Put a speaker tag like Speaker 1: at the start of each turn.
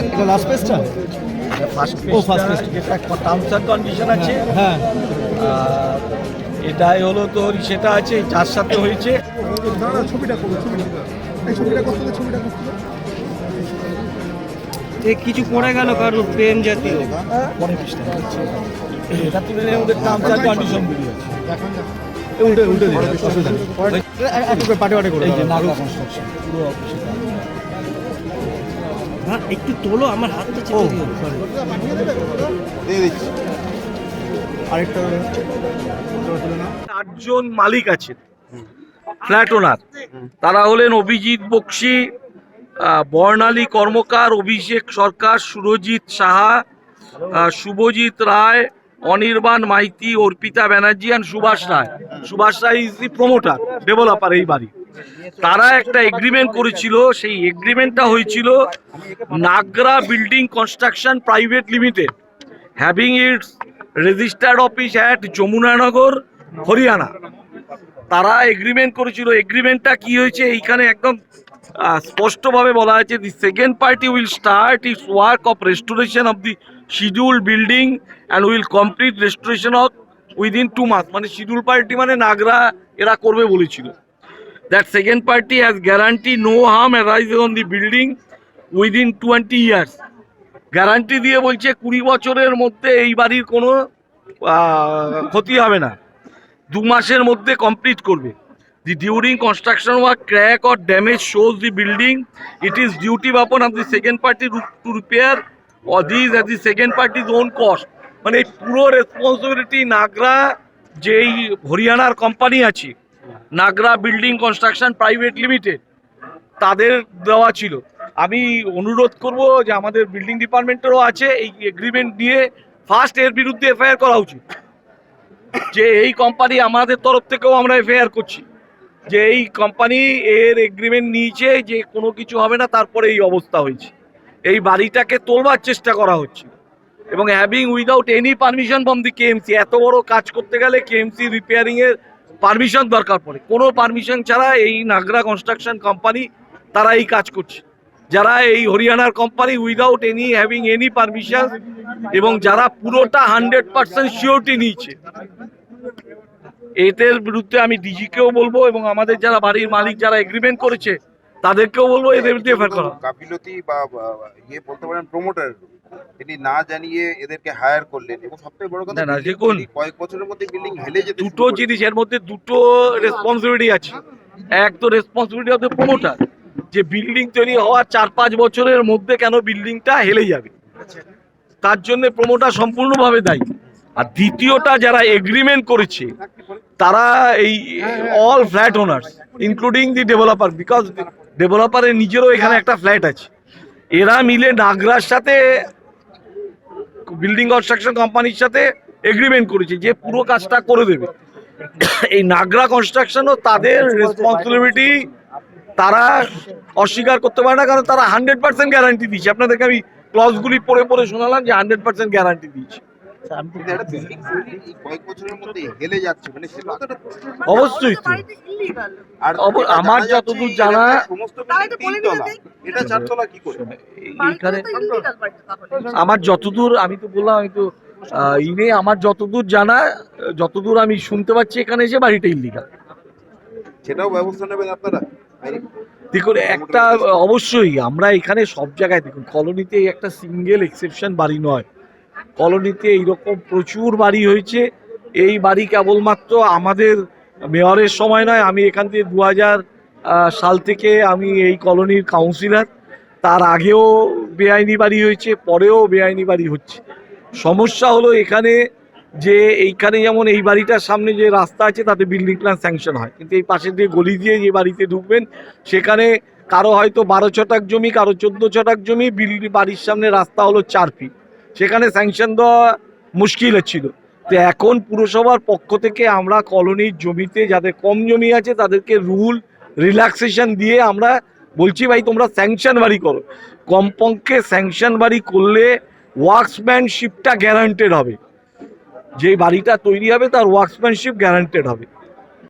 Speaker 1: এটা লাস্ট পেজটা
Speaker 2: ফার্স্ট
Speaker 1: ও,
Speaker 2: পেজটা
Speaker 1: page.
Speaker 2: টার্মস অ্যান্ড কন্ডিশন আছে।
Speaker 1: হ্যাঁ।
Speaker 2: এটাই হলো তোর সেটা আছে যার সাথে হয়েছে।
Speaker 3: ছবিটা এই ছবিটা ছবিটা
Speaker 4: এ কিছু পড়ে গেল কারণ পেন জাতীয়।
Speaker 1: পৃষ্ঠা।
Speaker 2: এটা তুলে ওদের টার্মস অ্যান্ড কন্ডিশন বেরিয়ে আছে
Speaker 1: উল্টে উল্টে দিন একটু পাটে পাটে করে
Speaker 4: একটু তোলো আমার হাতটা চেপে দিও। সরি
Speaker 1: আরেকটা তুলে নাও।
Speaker 2: আটজন মালিক আছেন ফ্ল্যাট ওনার। তারা হলেন Abhijit Bakshi Barnali Karmakar Abhishek Sarkar Surajit Saha Subhajit Roy Anirban Maiti, Arpita Banerjee and Subhash Roy. Subhash Roy is the promoter developer এই বাড়ি। তারা একটা এগ্রিমেন্ট করেছিল, সেই এগ্রিমেন্টটা হয়েছিল Nagra building construction private limited having its registered office at Yamunanagar, Haryana. তারা agreement করেছিল। এগ্রিমেন্টটা কি হয়েছে? এইখানে একদম স্পষ্টভাবে বলা আছে the second party will start its work of restoration of the schedule building and will complete restoration of within two month মানে শিডিউল পার্টি মানে নাগরা এরা করবে বলেছিল। That second party has guarantee no harm arise on the building within twenty years guarantee দিয়ে বলছে কুড়ি বছরের মধ্যে এই বাড়ির কোনো ক্ষতি হবে না। দু মাসের মধ্যে কমপ্লিট করবে। The during construction work crack or damage shows the building it is duty upon of the second party to repair or this at the second party's own cost মানে এই পুরো রেসপন্সিবিলিটি নাগরা, যেই হরিয়ানার কোম্পানি আছে, Nagra building construction private limited তাদের দেওয়া ছিল। আমি অনুরোধ করব যে আমাদের বিল্ডিং ডিপার্টমেন্টেরও আছে, এই এগ্রিমেন্ট নিয়ে ফার্স্ট এর বিরুদ্ধে এফআইআর করা উচিত। যে এই কোম্পানি আমাদের তরফ থেকেও আমরা এফআইআর করছি। যে এই কোম্পানি এর এগ্রিমেন্ট নিয়েছে, যে কোনো কিছু হবে না, তারপরে এই অবস্থা হয়েছে। এই বাড়িটাকে তোলবার চেষ্টা করা হচ্ছে। এবং having without any permission from the KMC এত বড় কাজ করতে গেলে কেএমসি রিপেয়ারিং এর পারমিশন দরকার পড়ে। কোনো পারমিশন ছাড়া এই নাগরা কনস্ট্রাকশন কোম্পানি তারা এই কাজ করছে। যারা এই হরিয়ানার company without any having any permission এবং যারা পুরোটা হান্ড্রেড পার্সেন্ট সিওরিটি নিয়েছে। এদের বিরুদ্ধে আমি ডিজিকেও বলব এবং আমাদের যারা বাড়ির মালিক যারা এগ্রিমেন্ট করেছে তাদেরকেও বলব এদের বিরুদ্ধে এফআইআর করা
Speaker 5: গাফিলতি বা ইয়ে বলতে পারেন প্রমোটার তিনি না জানিয়ে এদেরকে হায়ার করলেন এবং সবথেকে বড় কথা
Speaker 2: না, দেখুন।
Speaker 5: কয়েক বছরের মধ্যে বিল্ডিং হেলে যেতে
Speaker 2: দুটো জিনিস এর মধ্যে দুটো রেসপন্সিবিলিটি আছে। এক তো রেসপন্সিবিলিটি অফ দ্য প্রমোটার যে বিল্ডিং তৈরি হওয়ার চার পাঁচ বছরের মধ্যে কেন বিল্ডিংটা হেলে যাবে? তার জন্য প্রমোটার সম্পূর্ণভাবে দায়ী। আর দ্বিতীয়টা যারা এগ্রিমেন্ট করেছে তারা এই all flat owners including the developer because ডেভেলপারের নিজেরও এখানে একটা ফ্ল্যাট আছে। এরা মিলে নাগরার সাথে বিল্ডিং কনস্ট্রাকশন কোম্পানির সাথে এগ্রিমেন্ট করেছে যে পুরো কাজটা করে দেবে। এই নাগরা কনস্ট্রাকশনও তাদের রেসপন্সিবিলিটি তারা অস্বীকার করতে পারে না কারণ তারা হান্ড্রেড পার্সেন্ট গ্যারান্টি দিয়েছে। আপনাদেরকে আমি ক্লসগুলি পড়ে পড়ে শোনালাম যে হান্ড্রেড পার্সেন্ট গ্যারান্টি দিয়েছে।
Speaker 5: কিন্তু একটা বিল্ডিং তৈরি এই কয়েক বছরের মধ্যে হেলে যাচ্ছে মানে।
Speaker 2: অবশ্যই। তো।
Speaker 5: আর
Speaker 2: আমার যতদূর জানা- এইখানে আমার যতদূর আমি তো বললাম আমি তো ইনে আমার যতদূর জানা যতদূর আমি শুনতে পাচ্ছি এখানে এসে বাড়িটা ইল্লিগাল
Speaker 5: সেটাও ব্যবস্থা নেবেন আপনারা।
Speaker 2: দেখুন একটা অবশ্যই আমরা এখানে সব জায়গায় দেখুন কলোনিতে একটা সিঙ্গেল এক্সেপশন বাড়ি নয়। কলোনিতে এইরকম প্রচুর বাড়ি হয়েছে। এই বাড়ি কেবলমাত্র আমাদের মেয়রের সময় নয়, আমি এখান থেকে দু হাজার সাল থেকে আমি এই কলোনির কাউন্সিলর তার আগেও বেআইনি বাড়ি হয়েছে, পরেও বেআইনি বাড়ি হচ্ছে। সমস্যা হলো এখানে যে এইখানে যেমন এই বাড়িটার সামনে যে রাস্তা আছে, তাতে বিল্ডিং প্ল্যান স্যাংশন হয়। কিন্তু এই পাশে দিয়ে গলি দিয়ে যে বাড়িতে ঢুকবেন, সেখানে কারও হয়তো বারো ছটাক জমি, কারও চোদ্দ ছটাক জমি বিল্ডিং বাড়ির সামনে রাস্তা হলো চার ফিট সেখানে স্যাংশন দেওয়া মুশকিল হচ্ছিল। তো এখন পুরসভার পক্ষ থেকে আমরা কলোনির জমিতে যাদের কম জমি আছে, তাদেরকে রুল রিল্যাক্সেশন দিয়ে আমরা বলছি, ভাই, তোমরা স্যাংশন বাড়ি করো। কমপক্ষে স্যাংশন বাড়ি করলে ওয়ার্কসম্যানশিপটা গ্যারান্টেড হবে। যে বাড়িটা তৈরি হবে, তার ওয়ার্কসম্যানশিপ গ্যারান্টেড হবে।